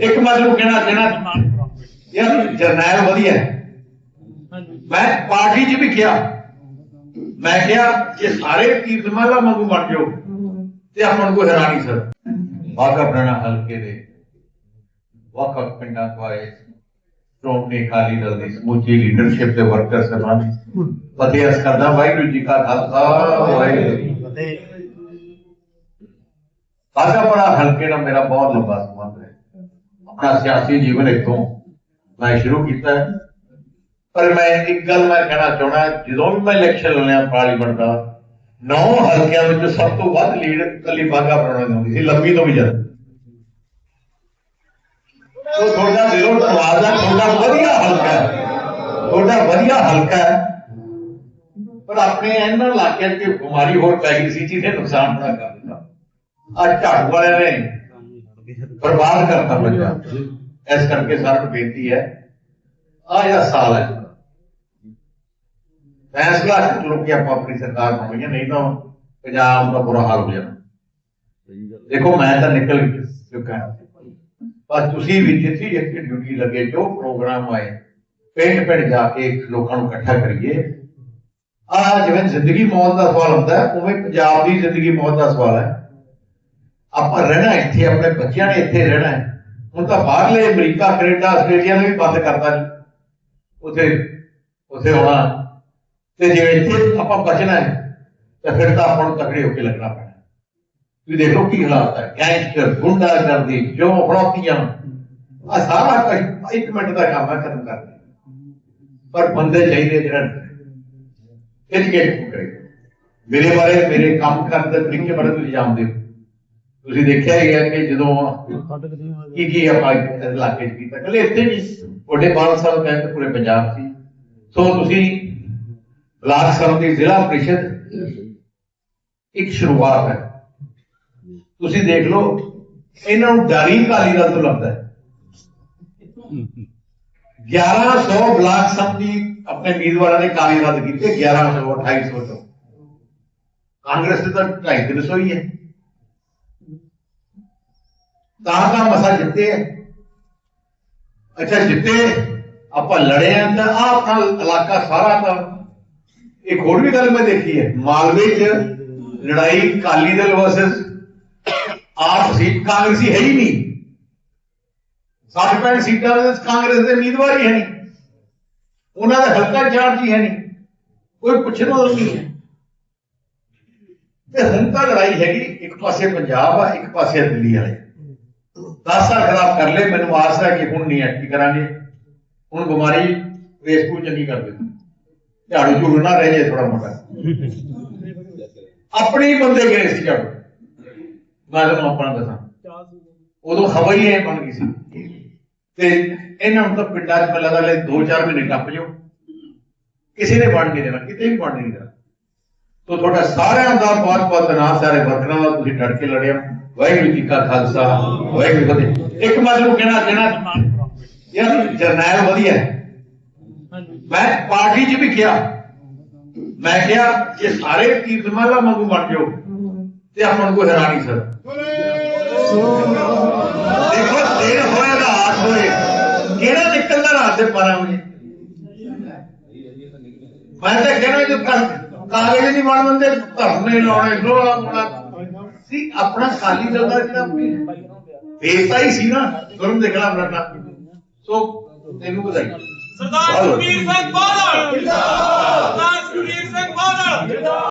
ਇੱਕ ਮਤਲਬ ਕਹਿਣਾ ਕਹਿਣਾ। ਯਾਰ ਜਰਨੈਲ ਵਧੀਆ ਹੈ। ਮੈਂ ਪਾਰਟੀ 'ਚ ਵੀ ਕਿਹਾ ਮੈਂ ਕਿਹਾ ਕਿ ਸਾਰੇ ਕੀਰਤਮਾਲਾ ਵਾਂਗੂ ਬਣ ਜਾਓ ਤੇ ਆਪਾਂ ਨੂੰ ਕੋਈ ਹੈਰਾਨੀ ਸਰ। ਬਾਗਾ ਪ੍ਰਾਣਾ ਹਲਕੇ ਦੇ। ਵੱਖ ਪਿੰਡਾਂ ਆਏ। ਸ਼੍ਰੋਮਣੀ ਅਕਾਲੀ ਦਲ ਦੀ ਸਮੁੱਚੀ ਲੀਡਰਸ਼ਿਪ ਤੇ ਵਰਕਰ ਸਭਾਨ ਫਤਿਹ ਅਰਜ਼ ਕਰਦਾ ਵਾਹਿਗੁਰੂ ਜੀ ਕਾ ਖਾਲਸਾ ਵਾਹਿਗੁਰੂ ਜੀ ਫਤਿਹ। ਬਾਗਾਪੁਰਾ ਹਲਕੇ ਨਾਲ ਮੇਰਾ ਬਹੁਤ ਲੰਬਾ ਸੰਬੰਧ ਹੈ। ਆਪਣਾ ਸਿਆਸੀ ਜੀਵਨ ਇੱਥੋਂ ਮੈਂ ਸ਼ੁਰੂ ਕੀਤਾ। ਪਰ ਮੈਂ ਇੱਕ ਗੱਲ ਮੈਂ ਕਹਿਣਾ ਚਾਹਣਾ ਜਦੋਂ ਵੀ ਮੈਂ ਇਲੈਕਸ਼ਨ ਲੜਿਆ ਪਾਰਲੀਮੈਂਟ ਦਾ ਨੌ ਹਲਕਿਆਂ ਵਿੱਚ ਸਭ ਤੋਂ ਵੱਧ ਲੀਡ ਕੱਲੀ ਬਾਗਾਪੁਰਾ ਨੂੰ ਹੁੰਦੀ ਸੀ, ਲੰਬੀ ਤੋਂ ਵੀ ਜ਼ਿਆਦਾ। ਉਹ ਤੁਹਾਡਾ ਦਿਲੋਂ ਧੰਨਵਾਦ ਹੈ ਤੁਹਾਡਾ ਵਧੀਆ ਹਲਕਾ ਹੈ। ਤੁਹਾਡਾ ਵਧੀਆ ਹਲਕਾ ਹੈ। ਪਰ ਆਪਣੇ ਇਹਨਾਂ ਇਲਾਕਿਆਂ 'ਚ ਬਿਮਾਰੀ ਹੋਰ ਪੈ ਗਈ ਸੀ ਜਿਹਨੇ ਨੁਕਸਾਨ ਬੜਾ ਕਰ ਦਿੱਤਾ ਅੱਜ ਝਾੜੂ ਵਾਲਿਆਂ ਨੇ ਬਰਬਾਦ ਕਰਤਾ ਪੰਜਾਬ ਇਸ ਕਰਕੇ ਸਾਰਿਆਂ ਨੂੰ ਬੇਨਤੀ ਹੈ। ਆ ਜਿਹੜਾ ਸਾਲ ਹੈ। ਫੈਸਲਾ ਚੁਣੋ ਕਿ ਆਪਾਂ ਆਪਣੀ ਸਰਕਾਰ ਬਣਾਈਏ ਨਹੀਂ ਤਾਂ ਪੰਜਾਬ ਦਾ ਬੁਰਾ ਹਾਲ ਹੋ ਜਾਣਾ। ਦੇਖੋ ਮੈਂ ਤਾਂ ਨਿਕਲ ਚੁੱਕਾ ਪਰ ਤੁਸੀਂ ਵੀ ਜਿੱਥੇ ਜਿੱਥੇ ਡਿਊਟੀ ਲੱਗੇ ਜੋ ਪ੍ਰੋਗਰਾਮ ਆਏ ਪਿੰਡ ਪਿੰਡ ਜਾ ਕੇ ਲੋਕਾਂ ਨੂੰ ਇਕੱਠਾ ਕਰੀਏ ਆ ਜਿਵੇਂ ਜ਼ਿੰਦਗੀ ਮੌਤ ਦਾ ਸਵਾਲ ਹੁੰਦਾ ਉਵੇਂ ਪੰਜਾਬ ਦੀ ਜ਼ਿੰਦਗੀ ਮੌਤ ਦਾ ਸਵਾਲ ਹੈ। ਆਪਾਂ ਰਹਿਣਾ ਇੱਥੇ, ਆਪਣੇ ਬੱਚਿਆਂ ਨੇ ਇੱਥੇ ਰਹਿਣਾ ਹੈ। ਹੁਣ ਤਾਂ ਬਾਹਰਲੇ ਅਮਰੀਕਾ, ਕੈਨੇਡਾ, ਆਸਟ੍ਰੇਲੀਆ ਨੇ ਵੀ ਬੰਦ ਕਰਤਾ ਜੀ। ਉਥੇ ਉਥੇ ਹੋਣਾ ਤੇ ਜੇ ਇੱਥੇ ਆਪਾਂ ਬਚਣਾ ਹੈ, ਤਾਂ ਫਿਰ ਤਾਂ ਆਪਾਂ ਨੂੰ ਤਕੜੇ ਹੋ ਕੇ ਲੱਗਣਾ ਪੈਣਾ ਤੁਸੀਂ ਦੇਖ ਕੀ ਹਾਲਾਤ ਹੈ। ਗੈਂਗਸਟਰ, ਗੁੰਡਾਗਰਦੀ, ਜੋ ਫੜੋਤੀਆਂ। ਆ ਸਾਰਾ ਕੁਝ ਇੱਕ ਮਿੰਟ ਦਾ ਕੰਮ ਹੈ, ਖਤਮ ਕਰ ਪਰ ਬੰਦੇ ਚਾਹੀਦੇ ਜਿਹੜਾ ਐਜੂਕੇਟ ਕਰੇ? ਮੇਰੇ ਬਾਰੇ ਮੇਰੇ ਕੰਮ ਕਰਨ ਦੇ ਤਰੀਕੇ ਬਾਰੇ ਤੁਸੀਂ ਜਾਣਦੇ ਹੋ। ਤੁਸੀਂ ਦੇਖਿਆ ਹੀ ਹੈ ਕਿ ਜਦੋਂ ਕੀ ਕੀ ਆਪਾਂ ਇਸ ਇਲਾਕੇ 'ਚ ਕੀਤਾ। ਕੱਲੇ ਇੱਥੇ ਨਹੀਂ ਵੱਡੇ ਬਾਲ ਸਾਹਿਬ ਕਹਿੰਦੇ ਪੂਰੇ ਪੰਜਾਬ ਸੀ ਸੋ ਤੁਸੀਂ ਬਲਾਕ ਸੰਮਤੀ ਜ਼ਿਲ੍ਹਾ ਪ੍ਰੀਸ਼ਦ ਇੱਕ ਸ਼ੁਰੂਆਤ ਹੈ। ਤੁਸੀਂ ਦੇਖ ਲਓ ਇਹਨਾਂ ਨੂੰ ਡਰੀ ਕਾਲੀ ਦਲ ਤੋਂ ਲੱਗਦਾ ਹੈ। 1100 ਬਲਾਕ ਸੰਮਤੀ ਆਪਣੇ ਉਮੀਦਵਾਰਾਂ ਨੇ ਕਾਲੀ ਰੱਦ ਕੀਤੇ 1100 2800 ਤੋਂ ਕਾਂਗਰਸ ਦੇ ਤਾਂ 250 ਹੀ ਹੈ। ਤਾਂ ਤਾਂ ਮਸਾ ਜਿੱਤੇ। ਅੱਛਾ, ਜਿੱਤੇ। ਆਪਾਂ ਲੜੇ ਆ ਤਾਂ ਆ ਆਪਣਾ ਇਲਾਕਾ ਸਾਰਾ ਤਾਂ ਇੱਕ ਹੋਰ ਵੀ ਗੱਲ ਮੈਂ ਦੇਖੀ ਹੈ। ਮਾਲਵੇ 'ਚ ਲੜਾਈ ਕਾਲੀ ਦਲ ਵਰਸਸ ਆਪ ਸੀਟ ਕਾਂਗਰਸੀ ਹੈ ਹੀ ਨਹੀਂ। 60 ਪੈਂਹਠ ਸੀਟਾਂ ਦੇ ਕਾਂਗਰਸ ਦੇ ਉਮੀਦਵਾਰ ਹੀ ਹੈ ਨਹੀਂ। ਉਹਨਾਂ ਦਾ ਹਲਕਾ ਚਾਰਜ ਹੀ ਹੈ ਨਹੀਂ। ਕੋਈ ਪੁੱਛਣ ਵਾਲਾ ਨਹੀਂ ਹੈ। ਤੇ ਹੁਣ ਤਾਂ ਲੜਾਈ ਹੈਗੀ ਇੱਕ ਪਾਸੇ ਪੰਜਾਬ ਆ, ਇੱਕ ਪਾਸੇ ਦਿੱਲੀ ਵਾਲੇ। 10 ਸਾਲ ਖਰਾਬ ਕਰ ਲਏ, ਮੈਨੂੰ ਆਸ ਹੈ ਕਿ ਹੁਣ ਨਹੀਂ ਐਕਟੀ ਕਰਾਂਗੇ। ਹੁਣ ਬਿਮਾਰੀ ਰੇਸ ਚੰਗੀ ਕਰ ਦਿੱਤੀ ਝਾੜੂ ਝੂੜੂ ਨਾ ਰਹਿ ਜਾਏ ਥੋੜਾ ਮੋਟਾ। ਆਪਣੇ ਹੀ ਬੰਦੇ ਗਏ ਸੀ ਝਾੜੂ। ਮੈਂ ਤੁਹਾਨੂੰ ਆਪਣਾ ਦੱਸਾਂ। ਉਦੋਂ ਹਵਾ ਹੀ ਐ ਬਣ ਗਈ ਸੀ। ਤੇ ਇਹਨਾਂ ਨੂੰ ਤਾਂ ਪਿੰਡਾਂ 'ਚ ਪਹਿਲਾਂ ਵਾਲੇ 2-4 ਮਹੀਨੇ ਟੱਪ ਜਾਓ। ਕਿਸੇ ਨੇ ਬਣ ਨਹੀਂ ਦੇਣਾ, ਕਿਤੇ ਵੀ ਬਣ ਨਹੀਂ ਦੇਣਾ। ਤੋ ਤੁਹਾਡਾ ਸਾਰਿਆਂ ਦਾ ਬਹੁਤ ਬਹੁਤ ਧੰਨਵਾਦ, ਸਾਰੇ ਵਰਕਰਾਂ ਦਾ, ਤੁਸੀਂ ਡਟ ਕੇ ਲੜਿਆ। ਵਾਹਿਗੁਰੂ ਜੀ ਕਾ ਖਾਲਸਾ, ਵਾਹਿਗੁਰੂ ਫਤਿਹ। ਇੱਕ ਮਤਲਬ ਕਹਿਣਾ ਕਹਿਣਾ। ਯਾਰ, ਜਰਨੈਲ ਵਧੀਆ ਮੈਂ ਪਾਰਟੀ 'ਚ ਵੀ ਕਿਹਾ ਮੈਂ ਕਿਹਾ ਕਿ ਸਾਰੇ ਕੀਰਤਮਾਲਾ ਵਾਂਗੂ ਬਣ ਜਾਓ, ਤੇ ਆਪਾਂ ਨੂੰ ਕੋਈ ਹੈਰਾਨੀ ਸਰ। ਦੇਖੋ, ਦਿਨ ਹੋਏ, ਰਾਤ ਹੋਏ। ਕਿਹੜਾ ਨਿਕਲਦਾ ਰਾਤ ਦੇ 12 ਵਜੇ? ਮੈਂ ਤਾਂ ਕਹਿਣਾ ਜੋ ਕਾਗਜ਼ ਨਹੀਂ ਬਣ ਦਿੰਦੇ ਧਰਨੇ ਲਾਉਣੇ, ਲੋਹਾ ਪਾਉਣਾ ਨਹੀਂ ਆਪਣਾ ਖਾਲੀ ਦਿਲ ਦਾ ਜਿਹੜਾ ਭੇਜਤਾ ਹੀ ਸੀ ਨਾ ਗੁਰੂ ਦੇ ਖਿਲਾਫ ਲੜਨਾ। ਸੋ, ਤੈਨੂੰ ਵਧਾਈ। ਸਰਦਾਰ ਸੁਖਬੀਰ ਸਿੰਘ ਬਾਦਲ। ਜਿੰਦਾਬਾਦ ਸਰਦਾਰ ਸੁਖਬੀਰ ਸਿੰਘ ਬਾਦਲ। ਜਿੰਦਾਬਾਦ